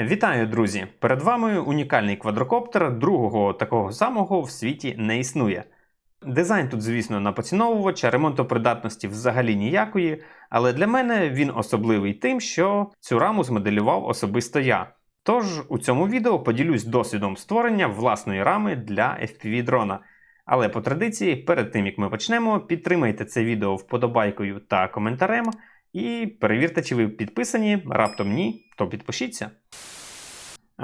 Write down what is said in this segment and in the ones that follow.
Вітаю, друзі! Перед вами унікальний квадрокоптер, другого такого самого в світі не існує. Дизайн тут, звісно, на поціновувач, а ремонтопридатності взагалі ніякої, але для мене він особливий тим, що цю раму змоделював особисто я. Тож у цьому відео поділюсь досвідом створення власної рами для FPV дрона. Але по традиції, перед тим як ми почнемо, підтримайте це відео вподобайкою та коментарем. І перевірте, чи ви підписані. Раптом ні, то підпишіться.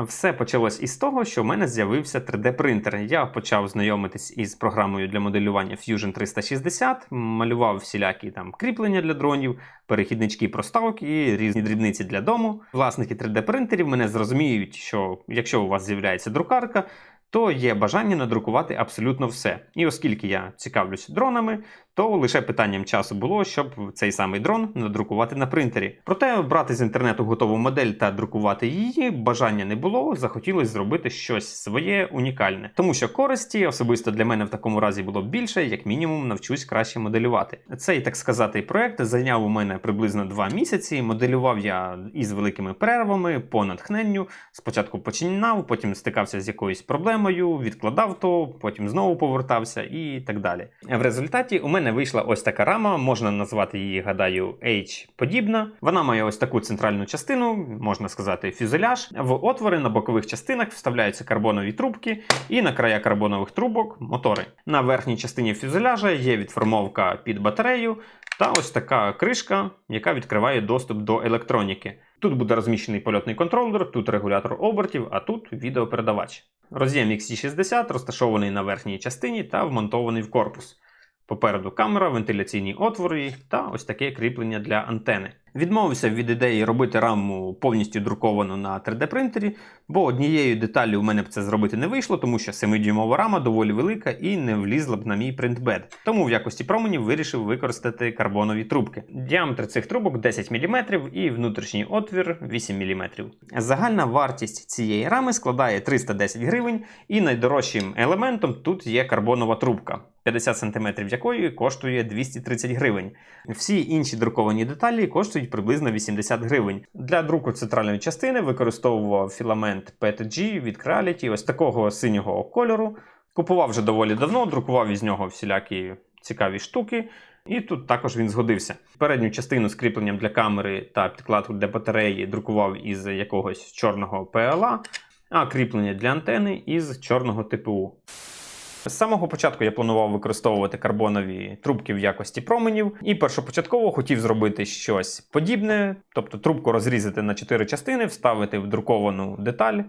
Все почалось із того, що в мене з'явився 3D-принтер. Я почав знайомитись із програмою для моделювання Fusion 360, малював всілякі там кріплення для дронів, перехіднички проставки і різні дрібниці для дому. Власники 3D-принтерів мене зрозуміють, що якщо у вас з'являється друкарка, то є бажання надрукувати абсолютно все. І оскільки я цікавлюсь дронами, то лише питанням часу було, щоб цей самий дрон надрукувати на принтері. Проте брати з інтернету готову модель та друкувати її бажання не було. Захотілося зробити щось своє унікальне, тому що користі особисто для мене в такому разі було більше, як мінімум, навчусь краще моделювати. Цей так сказати проект зайняв у мене приблизно два місяці. Моделював я із великими перервами по натхненню. Спочатку починав, потім стикався з якоюсь проблемою, відкладав то, потім знову повертався і так далі. В результаті у мене вийшла ось така рама, можна назвати її, гадаю, H-подібна. Вона має ось таку центральну частину, можна сказати, фюзеляж. В отвори на бокових частинах вставляються карбонові трубки, і на края карбонових трубок мотори. На верхній частині фюзеляжа є відформовка під батарею та ось така кришка, яка відкриває доступ до електроніки. Тут буде розміщений польотний контролер, тут регулятор обертів, а тут відеопередавач. Роз'єм XT60 розташований на верхній частині та вмонтований в корпус. Попереду камера, вентиляційні отвори та ось таке кріплення для антени. Відмовився від ідеї робити раму повністю друковану на 3D-принтері, бо однією деталлю у мене б це зробити не вийшло, тому що 7-дюймова рама доволі велика і не влізла б на мій принтбед. Тому в якості променів вирішив використати карбонові трубки. Діаметр цих трубок 10 мм і внутрішній отвір 8 мм. Загальна вартість цієї рами складає 310 гривень, і найдорожчим елементом тут є карбонова трубка. 50 см якої коштує 230 гривень. Всі інші друковані деталі коштують приблизно 80 гривень. Для друку центральної частини використовував філамент PETG від Creality, ось такого синього кольору. Купував вже доволі давно, друкував із нього всілякі цікаві штуки. І тут також він згодився. Передню частину з кріпленням для камери та підкладку для батареї друкував із якогось чорного PLA, а кріплення для антени із чорного ТПУ. З самого початку я планував використовувати карбонові трубки в якості променів, і першопочатково хотів зробити щось подібне, тобто трубку розрізати на чотири частини, вставити в друковану деталь.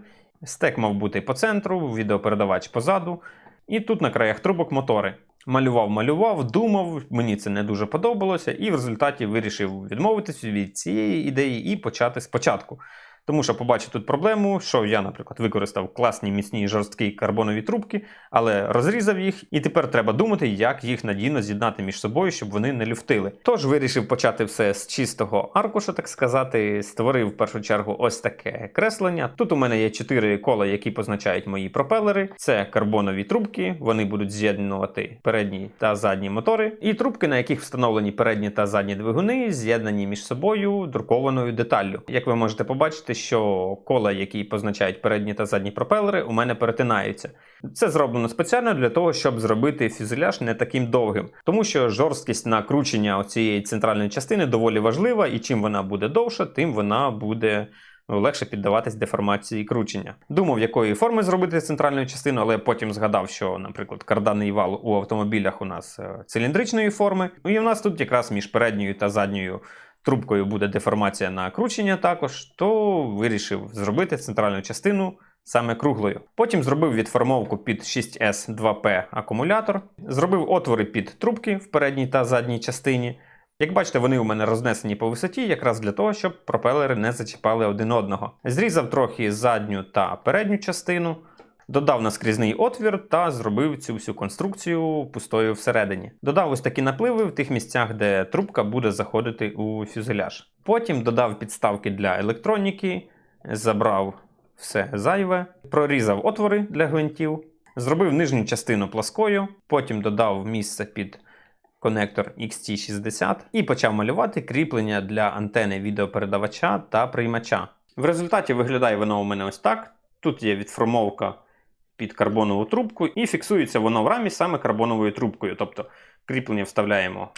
Стек мав бути по центру, відеопередавач позаду, і тут на краях трубок мотори. Малював, малював, думав, мені це не дуже подобалося, і в результаті вирішив відмовитися від цієї ідеї і почати спочатку. Тому що побачив тут проблему, що я, наприклад, використав класні міцні жорсткі карбонові трубки, але розрізав їх, і тепер треба думати, як їх надійно з'єднати між собою, щоб вони не люфтили. Тож вирішив почати все з чистого аркушу, так сказати. Створив в першу чергу ось таке креслення. Тут у мене є чотири кола, які позначають мої пропелери. Це карбонові трубки, вони будуть з'єднувати передні та задні мотори, і трубки, на яких встановлені передні та задні двигуни, з'єднані між собою друкованою деталлю. Як ви можете побачити, що кола, які позначають передні та задні пропелери, у мене перетинаються. Це зроблено спеціально для того, щоб зробити фюзеляж не таким довгим, тому що жорсткість накручення цієї центральної частини доволі важлива, і чим вона буде довша, тим вона буде. Легше піддаватись деформації кручення. Думав, якої форми зробити центральну частину, але потім згадав, що, наприклад, карданний вал у автомобілях у нас е, циліндричної форми. Ну і в нас тут якраз між передньою та задньою трубкою буде деформація на кручення також, то вирішив зробити центральну частину саме круглою. Потім зробив відформовку під 6S2P акумулятор, зробив отвори під трубки в передній та задній частині. Як бачите, вони у мене рознесені по висоті, якраз для того, щоб пропелери не зачіпали один одного. Зрізав трохи задню та передню частину, додав наскрізний отвір та зробив цю всю конструкцію пустою всередині. Додав ось такі напливи в тих місцях, де трубка буде заходити у фюзеляж. Потім додав підставки для електроніки, забрав все зайве, прорізав отвори для гвинтів, зробив нижню частину пласкою, потім додав місце під конектор XT60 і почав малювати кріплення для антени відеопередавача та приймача. В результаті виглядає воно у мене ось так. Тут є відформовка під карбонову трубку, і фіксується воно в рамі саме карбоновою трубкою. Тобто кріплення вставляємо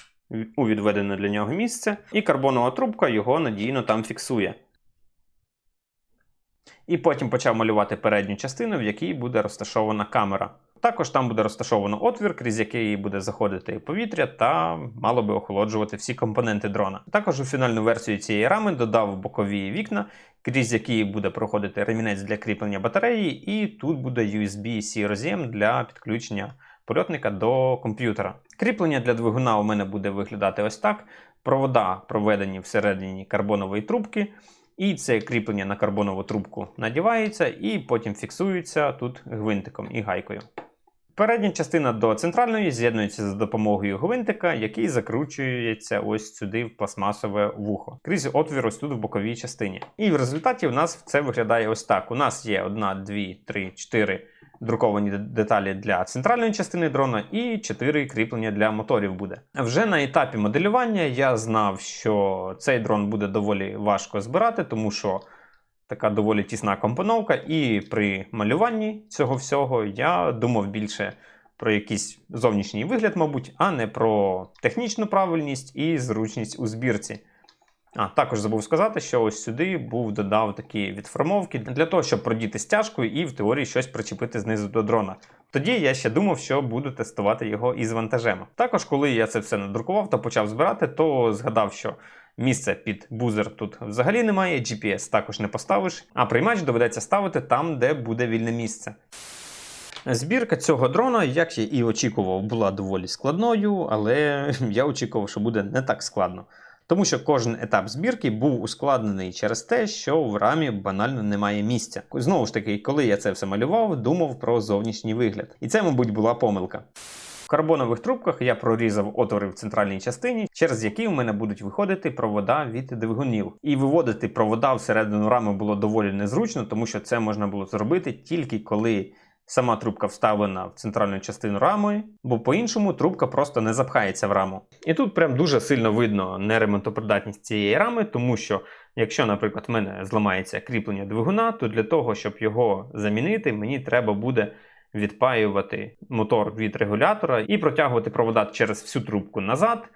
у відведене для нього місце, і карбонова трубка його надійно там фіксує. І потім почав малювати передню частину, в якій буде розташована камера. Також там буде розташовано отвір, крізь який буде заходити повітря та мало би охолоджувати всі компоненти дрона. Також у фінальну версію цієї рами додав бокові вікна, крізь які буде проходити ремінець для кріплення батареї, і тут буде USB-C роз'єм для підключення польотника до комп'ютера. Кріплення для двигуна у мене буде виглядати ось так: провода проведені всередині карбонової трубки. І це кріплення на карбонову трубку надівається і потім фіксується тут гвинтиком і гайкою. Передня частина до центральної з'єднується за допомогою гвинтика, який закручується ось сюди в пластмасове вухо, крізь отвір ось тут в боковій частині. І в результаті в нас це виглядає ось так: у нас є одна, дві, три, чотири друковані деталі для центральної частини дрона і 4 кріплення для моторів буде. Вже на етапі моделювання я знав, що цей дрон буде доволі важко збирати, тому що така доволі тісна компоновка, і при малюванні цього всього я думав більше. Про якийсь зовнішній вигляд, мабуть, а не про технічну правильність і зручність у збірці. А, також забув сказати, що ось сюди був додав такі відформовки для того, щоб продіти стяжкою і в теорії щось причепити знизу до дрона. Тоді я ще думав, що буду тестувати його із вантажем. Також, коли я це все надрукував та почав збирати, то згадав, що місце під бузер тут взагалі немає, GPS також не поставиш, а приймач доведеться ставити там, де буде вільне місце. Збірка цього дрона, як я і очікував, була доволі складною, але я очікував, що буде не так складно. Тому що кожен етап збірки був ускладнений через те, що в рамі банально немає місця. Знову ж таки, коли я це все малював, думав про зовнішній вигляд. І це, мабуть, була помилка. В карбонових трубках я прорізав отвори в центральній частині, через які у мене будуть виходити провода від двигунів. І виводити провода всередину рами було доволі незручно, тому що це можна було зробити тільки коли Сама трубка вставлена в центральну частину рами, бо по-іншому трубка просто не запхається в раму. І тут прям дуже сильно видно неремонтопридатність цієї рами, тому що, якщо, наприклад, в мене зламається кріплення двигуна, то для того, щоб його замінити, мені треба буде відпаювати мотор від регулятора і протягувати провода через всю трубку назад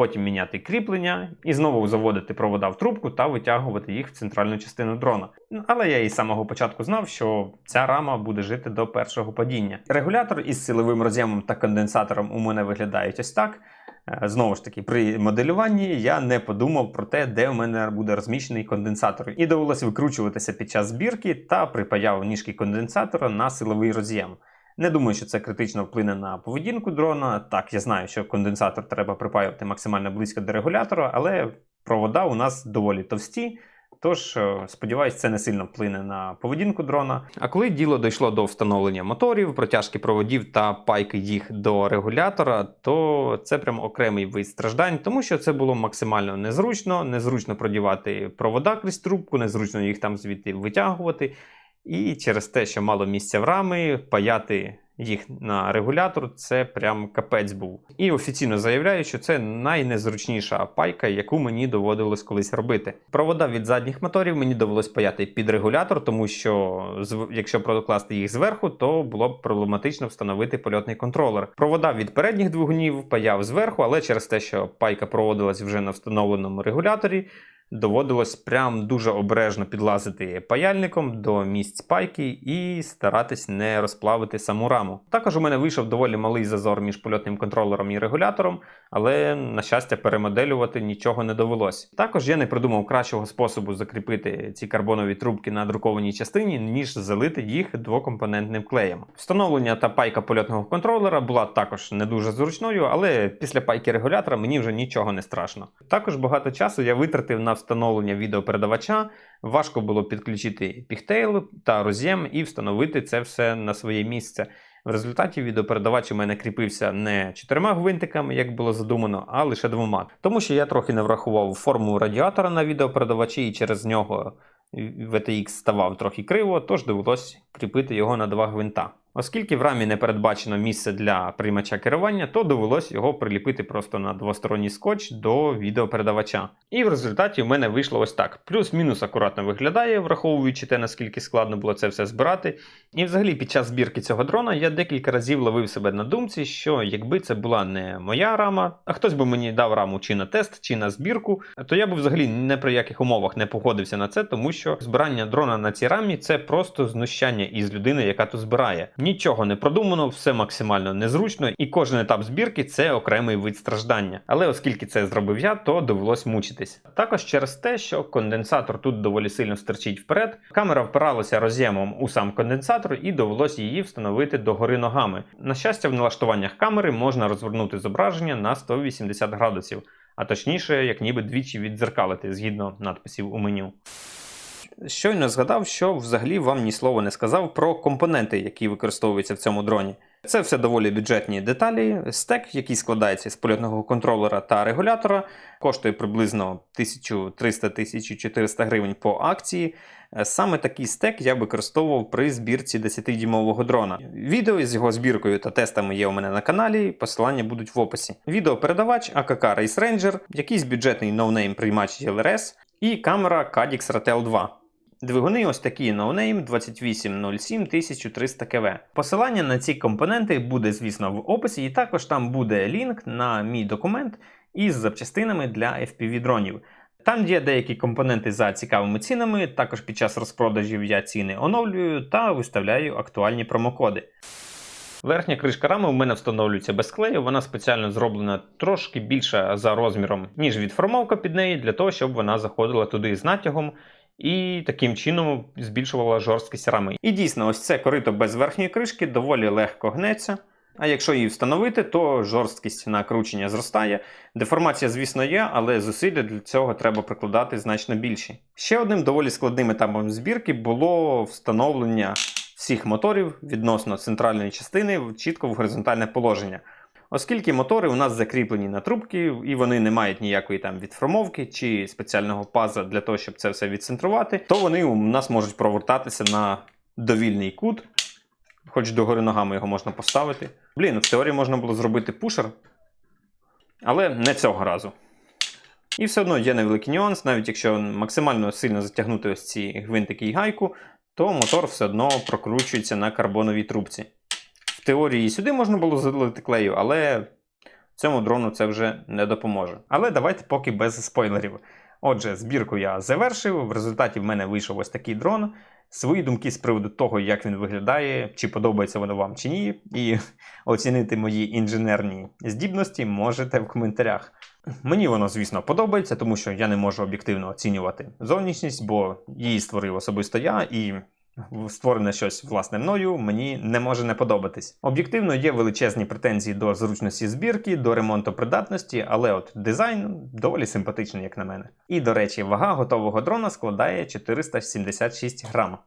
потім міняти кріплення і знову заводити провода в трубку та витягувати їх в центральну частину дрона. Але я і з самого початку знав, що ця рама буде жити до першого падіння. Регулятор із силовим роз'ємом та конденсатором у мене виглядають ось так. Е, знову ж таки, при моделюванні я не подумав про те, де у мене буде розміщений конденсатор, і довелося викручуватися під час збірки та припаяв ніжки конденсатора на силовий роз'єм. Не думаю, що це критично вплине на поведінку дрона. Так, я знаю, що конденсатор треба припаювати максимально близько до регулятора, але провода у нас доволі товсті. Тож, е, сподіваюсь, це не сильно вплине на поведінку дрона. А коли діло дійшло до встановлення моторів, протяжки проводів та пайки їх до регулятора, то це прям окремий вид страждань, тому що це було максимально незручно, незручно продівати провода крізь трубку, незручно їх там звідти витягувати. І через те, що мало місця в рами, паяти їх на регулятор це прям капець був. І офіційно заявляю, що це найнезручніша пайка, яку мені доводилось колись робити. Провода від задніх моторів мені довелось паяти під регулятор, тому що якщо прокласти їх зверху, то було б проблематично встановити польотний контролер. Провода від передніх двигунів паяв зверху, але через те, що пайка проводилась вже на встановленому регуляторі доводилось прям дуже обережно підлазити паяльником до місць пайки і старатись не розплавити саму раму. Також у мене вийшов доволі малий зазор між польотним контролером і регулятором, але, на щастя, перемоделювати нічого не довелось. Також я не придумав кращого способу закріпити ці карбонові трубки на друкованій частині, ніж залити їх двокомпонентним клеєм. Встановлення та пайка польотного контролера була також не дуже зручною, але після пайки регулятора мені вже нічого не страшно. Також багато часу я витратив на встановлення відеопередавача важко було підключити піхтейл та роз'єм і встановити це все на своє місце. В результаті відеопередавач у мене кріпився не чотирма гвинтиками, як було задумано, а лише двома. Тому що я трохи не врахував форму радіатора на відеопередавачі, і через нього VTX ставав трохи криво, тож довелось кріпити його на два гвинта. Оскільки в рамі не передбачено місце для приймача керування, то довелось його приліпити просто на двосторонній скотч до відеопередавача. І в результаті в мене вийшло ось так: плюс-мінус акуратно виглядає, враховуючи те, наскільки складно було це все збирати. І взагалі під час збірки цього дрона я декілька разів ловив себе на думці, що якби це була не моя рама, а хтось би мені дав раму чи на тест, чи на збірку, то я б взагалі не при яких умовах не погодився на це, тому що збирання дрона на цій рамі це просто знущання із людини, яка то збирає. Нічого не продумано, все максимально незручно, і кожен етап збірки це окремий вид страждання. Але оскільки це зробив я, то довелось мучитись. Також через те, що конденсатор тут доволі сильно стерчить вперед, камера впиралася роз'ємом у сам конденсатор і довелось її встановити догори ногами. На щастя, в налаштуваннях камери можна розвернути зображення на 180 градусів, а точніше, як ніби двічі віддзеркалити згідно надписів у меню. Щойно згадав, що взагалі вам ні слова не сказав про компоненти, які використовуються в цьому дроні. Це все доволі бюджетні деталі. Стек, який складається з польотного контролера та регулятора, коштує приблизно 1300-1400 гривень по акції. Е, Саме такий стек я використовував при збірці 10-дюймового дрона. Відео з його збіркою та тестами є у мене на каналі, посилання будуть в описі. Відеопередавач AKK Race Ranger, якийсь бюджетний ноунейм приймач LRS і камера Cadix Ratel 2. Двигуни ось такі ноунейм 2807 1300 КВ. Посилання на ці компоненти буде, звісно, в описі, і також там буде лінк на мій документ із запчастинами для FPV дронів. Там є деякі компоненти за цікавими цінами. Також під час розпродажів я ціни оновлюю та виставляю актуальні промокоди. Верхня кришка рами у мене встановлюється без клею, вона спеціально зроблена трошки більше за розміром, ніж відформовка під неї, для того, щоб вона заходила туди з натягом і таким чином збільшувала жорсткість рами. І дійсно, ось це корито без верхньої кришки доволі легко гнеться. А якщо її встановити, то жорсткість накручення зростає. Деформація, звісно, є, але зусилля для цього треба прикладати значно більші. Ще одним доволі складним етапом збірки було встановлення всіх моторів відносно центральної частини чітко в горизонтальне положення. Оскільки мотори у нас закріплені на трубки, і вони не мають ніякої там відформовки чи спеціального паза для того, щоб це все відцентрувати, то вони у нас можуть провертатися на довільний кут, хоч догори ногами його можна поставити. Блін, в теорії можна було зробити пушер, але не цього разу. І все одно є невеликий нюанс, навіть якщо максимально сильно затягнути ось ці гвинтики і гайку, то мотор все одно прокручується на карбоновій трубці. Теорії сюди можна було залити клею, але цьому дрону це вже не допоможе. Але давайте поки без спойлерів. Отже, збірку я завершив. В результаті в мене вийшов ось такий дрон. Свої думки з приводу того, як він виглядає, чи подобається воно вам чи ні, і оцінити мої інженерні здібності можете в коментарях. Мені воно, звісно, подобається, тому що я не можу об'єктивно оцінювати зовнішність, бо її створив особисто я, і створене щось власне мною мені не може не подобатись. Об'єктивно є величезні претензії до зручності збірки, до ремонтопридатності, але от дизайн доволі симпатичний, як на мене. І до речі, вага готового дрона складає 476 грам.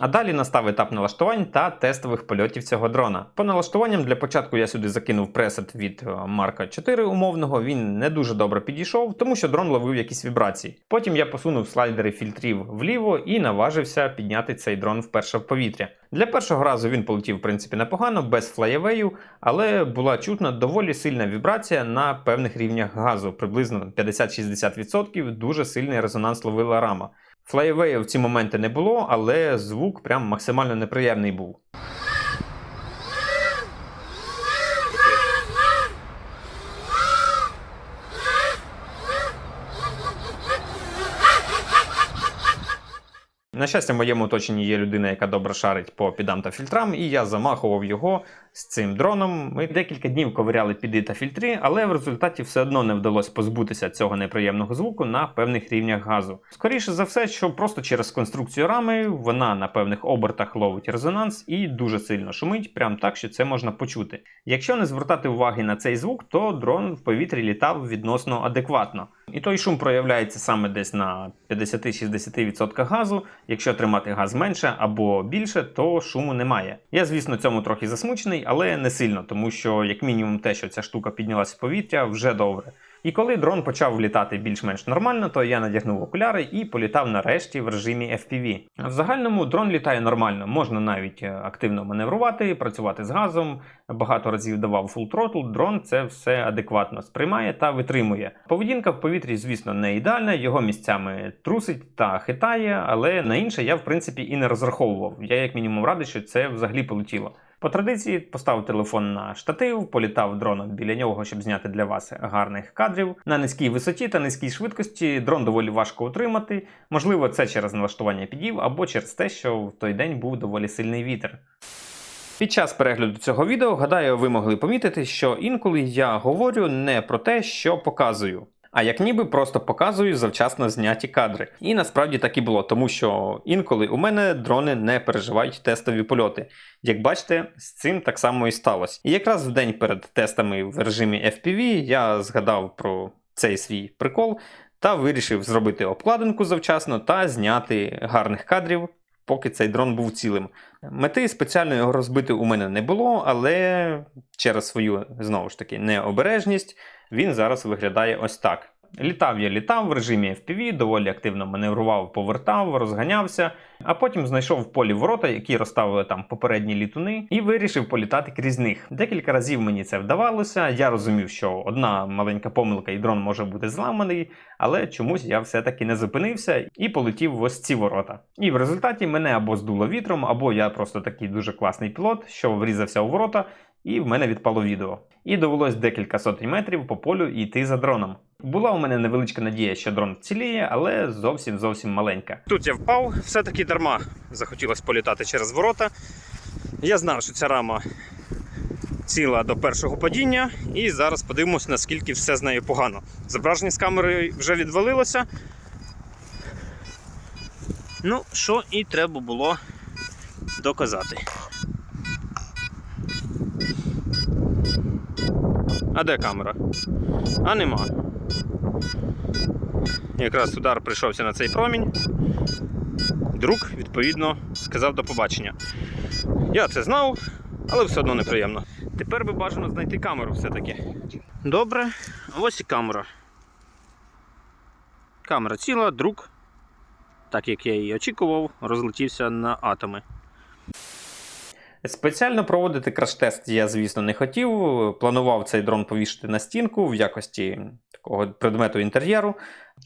А далі настав етап налаштувань та тестових польотів цього дрона. По налаштуванням для початку я сюди закинув пресет від е, Марка 4 умовного. Він не дуже добре підійшов, тому що дрон ловив якісь вібрації. Потім я посунув слайдери фільтрів вліво і наважився підняти цей дрон вперше в повітря. Для першого разу він полетів, в принципі, непогано, без флаєвею, але була чутна доволі сильна вібрація на певних рівнях газу, приблизно 50-60%. Дуже сильний резонанс ловила рама. Флайвею в ці моменти не було, але звук прям максимально неприємний був. На щастя, в моєму оточенні є людина, яка добре шарить по підам та фільтрам, і я замахував його з цим дроном. Ми декілька днів ковиряли піди та фільтри, але в результаті все одно не вдалося позбутися цього неприємного звуку на певних рівнях газу. Скоріше за все, що просто через конструкцію рами вона на певних обертах ловить резонанс і дуже сильно шумить, прям так, що це можна почути. Якщо не звертати уваги на цей звук, то дрон в повітрі літав відносно адекватно. І той шум проявляється саме десь на 50-60% газу. Якщо тримати газ менше або більше, то шуму немає. Я, звісно, цьому трохи засмучений, але не сильно, тому що, як мінімум, те, що ця штука піднялася в повітря, вже добре. І коли дрон почав літати більш-менш нормально, то я надягнув окуляри і політав нарешті в режимі FPV. В загальному дрон літає нормально, можна навіть е, активно маневрувати, працювати з газом. Багато разів давав full throttle, дрон це все адекватно сприймає та витримує. Поведінка в повітрі, звісно, не ідеальна, його місцями трусить та хитає, але на інше я в принципі і не розраховував. Я як мінімум радий, що це взагалі полетіло. По традиції поставив телефон на штатив, політав дроном біля нього, щоб зняти для вас гарних кадрів. На низькій висоті та низькій швидкості дрон доволі важко утримати. Можливо, це через налаштування підів або через те, що в той день був доволі сильний вітер. Під час перегляду цього відео, гадаю, ви могли помітити, що інколи я говорю не про те, що показую. А як ніби просто показую завчасно зняті кадри. І насправді так і було, тому що інколи у мене дрони не переживають тестові польоти. Як бачите, з цим так само і сталося. І якраз в день перед тестами в режимі FPV я згадав про цей свій прикол та вирішив зробити обкладинку завчасно та зняти гарних кадрів, поки цей дрон був цілим. Мети спеціально його розбити у мене не було, але через свою знову ж таки необережність він зараз виглядає ось так. Літав я літав в режимі FPV, доволі активно маневрував, повертав, розганявся, а потім знайшов в полі ворота, які розставили там попередні літуни, і вирішив політати крізь них. Декілька разів мені це вдавалося. Я розумів, що одна маленька помилка і дрон може бути зламаний, але чомусь я все-таки не зупинився і полетів в ось ці ворота. І в результаті мене або здуло вітром, або я просто такий дуже класний пілот, що врізався у ворота, і в мене відпало відео. І довелось декілька сотень метрів по полю йти за дроном. Була у мене невеличка надія, що дрон вціліє, але зовсім зовсім маленька. Тут я впав, все-таки дарма захотілося політати через ворота. Я знав, що ця рама ціла до першого падіння, і зараз подивимось, наскільки все з нею погано. Зображення з камери вже відвалилося. Ну, що і треба було доказати. А де камера? А нема. Якраз удар прийшовся на цей промінь. Друг, відповідно, сказав до побачення. Я це знав, але все одно неприємно. Тепер би бажано знайти камеру все-таки. Добре, ось і камера. Камера ціла, друг, так як я і очікував, розлетівся на атоми. Спеціально проводити краш-тест я, звісно, не хотів. Планував цей дрон повішати на стінку в якості такого предмету інтер'єру,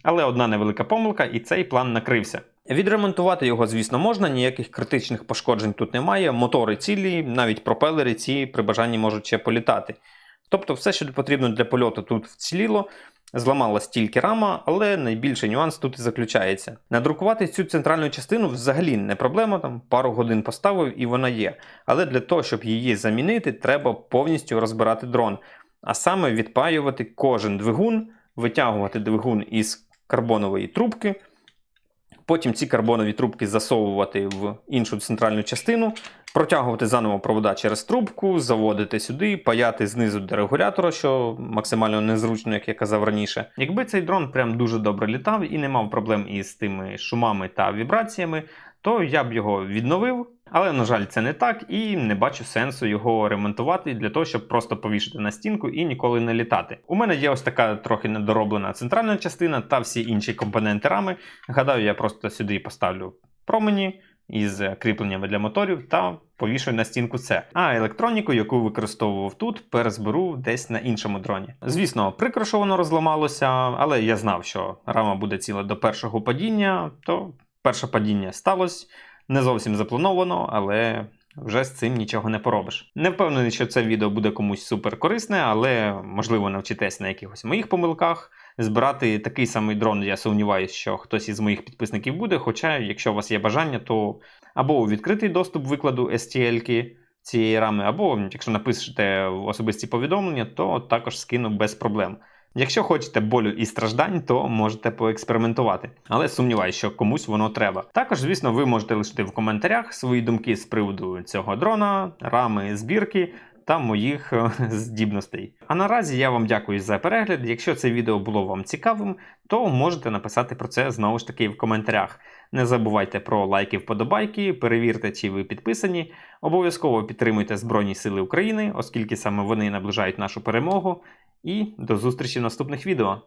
але одна невелика помилка, і цей план накрився. Відремонтувати його, звісно, можна, ніяких критичних пошкоджень тут немає. Мотори цілі, навіть пропелери ці при бажанні можуть ще політати. Тобто, все, що потрібно для польоту, тут вціліло. Зламалась тільки рама, але найбільший нюанс тут і заключається. Надрукувати цю центральну частину взагалі не проблема, там пару годин поставив і вона є. Але для того, щоб її замінити, треба повністю розбирати дрон. А саме відпаювати кожен двигун, витягувати двигун із карбонової трубки. Потім ці карбонові трубки засовувати в іншу центральну частину, протягувати заново провода через трубку, заводити сюди, паяти знизу до регулятора, що максимально незручно, як я казав раніше. Якби цей дрон прям дуже добре літав і не мав проблем із тими шумами та вібраціями, то я б його відновив. Але, на жаль, це не так, і не бачу сенсу його ремонтувати для того, щоб просто повішати на стінку і ніколи не літати. У мене є ось така трохи недороблена центральна частина та всі інші компоненти рами. Гадаю, я просто сюди поставлю промені із кріпленнями для моторів та повішую на стінку це. А електроніку, яку використовував тут, перезберу десь на іншому дроні. Звісно, прикро, що воно розламалося, але я знав, що рама буде ціла до першого падіння, то перше падіння сталося. Не зовсім заплановано, але вже з цим нічого не поробиш. Не впевнений, що це відео буде комусь супер корисне, але можливо навчитесь на якихось моїх помилках. Збирати такий самий дрон, я сумніваюся, що хтось із моїх підписників буде. Хоча, якщо у вас є бажання, то або у відкритий доступ викладу STL-ки цієї рами, або якщо напишете особисті повідомлення, то також скину без проблем. Якщо хочете болю і страждань, то можете поекспериментувати. Але сумніваюся, що комусь воно треба. Також, звісно, ви можете лишити в коментарях свої думки з приводу цього дрона, рами, збірки. Та моїх е, здібностей. А наразі я вам дякую за перегляд. Якщо це відео було вам цікавим, то можете написати про це знову ж таки в коментарях. Не забувайте про лайки, вподобайки, перевірте, чи ви підписані. Обов'язково підтримуйте Збройні Сили України, оскільки саме вони наближають нашу перемогу. І до зустрічі в наступних відео.